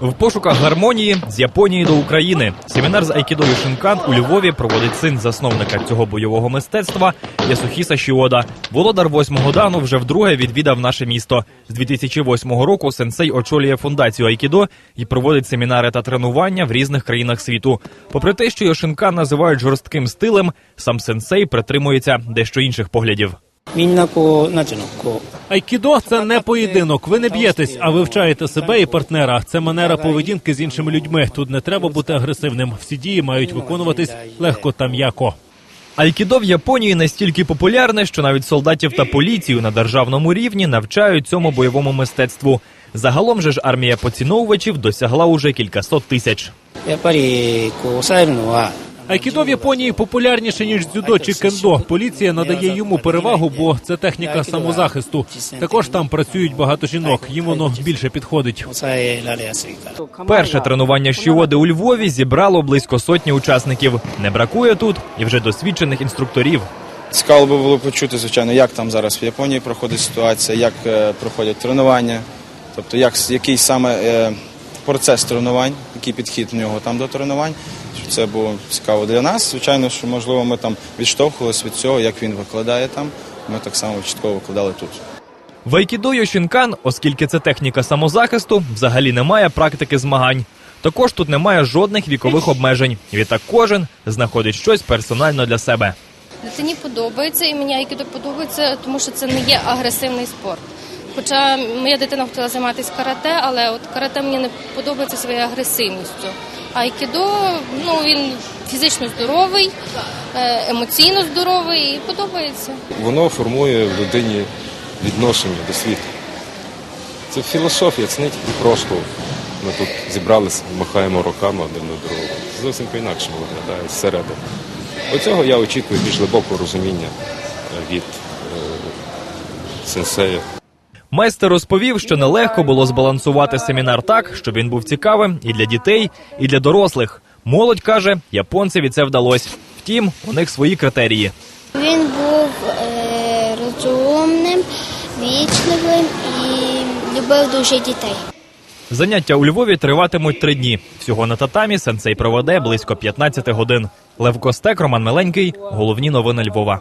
В пошуках гармонії з Японії до України семінар з Айкідо Йошинкан у Львові проводить син засновника цього бойового мистецтва Ясухіса Шіода. Володар восьмого дану вже вдруге відвідав наше місто. З 2008 року сенсей очолює фундацію Айкідо і проводить семінари та тренування в різних країнах світу. Попри те, що Йошинкан називають жорстким стилем, сам сенсей притримується дещо інших поглядів. Ну, Айкідо – це не поєдинок. Ви не б'єтесь, а вивчаєте себе і партнера. Це манера поведінки з іншими людьми. Тут не треба бути агресивним. Всі дії мають виконуватись легко та м'яко. Айкідо в Японії настільки популярне, що навіть солдатів та поліцію на державному рівні навчають цьому бойовому мистецтву. Загалом же ж армія поціновувачів досягла уже кількасот тисяч. Я парі косарнува. Айкідо в Японії популярніше ніж дзюдо чи кендо. Поліція надає йому перевагу, бо це техніка самозахисту. Також там працюють багато жінок. Їм воно більше підходить. Перше тренування щоводи у Львові зібрало близько сотні учасників. Не бракує тут і вже досвідчених інструкторів. Цікаво би було почути, звичайно, як там зараз в Японії проходить ситуація, як е, проходять тренування, тобто як який саме е, процес тренувань, який підхід в нього там до тренувань. Це було цікаво для нас. Звичайно, що можливо ми там відштовхувалися від цього, як він викладає там. Ми так само частково викладали тут. В Айкідо Йошінкан, оскільки це техніка самозахисту, взагалі немає практики змагань. Також тут немає жодних вікових обмежень. Відтак кожен знаходить щось персонально для себе. Дитині подобається, і мені айкідо подобається, тому що це не є агресивний спорт. Хоча моя дитина хотіла займатися карате, але от карате мені не подобається своєю агресивністю. Айкідо, ну він фізично здоровий, е, емоційно здоровий і подобається. Воно формує в людині відношення до світу. Це філософія, це не тільки просто ми тут зібралися, махаємо руками один на другого. Зовсім по-інакшому виглядає зсередини. Оцього я очікую більш глибокого розуміння від е, сенсея. Майстер розповів, що нелегко було збалансувати семінар так, щоб він був цікавим і для дітей, і для дорослих. Молодь каже, японцеві це вдалося. Втім, у них свої критерії. Він був е, розумним, вічливим і любив дуже дітей. Заняття у Львові триватимуть три дні. Всього на татамі сенсей проведе близько 15 годин. Лев Костек, Роман Миленький. Головні новини Львова.